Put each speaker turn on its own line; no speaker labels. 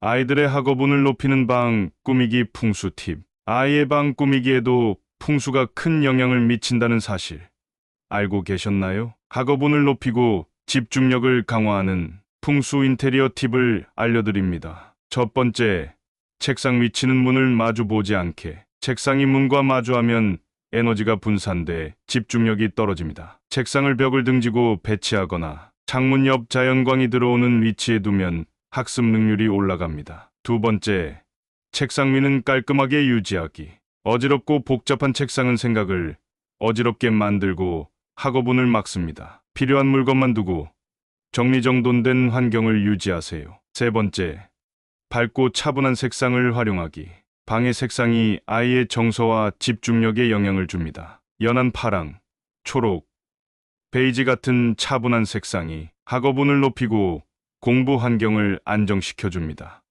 아이들의 학업운을 높이는 방 꾸미기 풍수 팁. 아이의 방 꾸미기에도 풍수가 큰 영향을 미친다는 사실. 알고 계셨나요? 학업운을 높이고 집중력을 강화하는 풍수 인테리어 팁을 알려드립니다. 첫 번째, 책상 위치는 문을 마주 보지 않게. 책상이 문과 마주하면 에너지가 분산돼 집중력이 떨어집니다. 책상을 벽을 등지고 배치하거나 창문 옆 자연광이 들어오는 위치에 두면 학습 능률이 올라갑니다. 두 번째, 책상 위는 깔끔하게 유지하기. 어지럽고 복잡한 책상은 생각을 어지럽게 만들고 학업운을 막습니다. 필요한 물건만 두고 정리정돈된 환경을 유지하세요. 세 번째, 밝고 차분한 색상을 활용하기. 방의 색상이 아이의 정서와 집중력에 영향을 줍니다. 연한 파랑, 초록, 베이지 같은 차분한 색상이 학업운을 높이고 공부 환경을 안정시켜 줍니다.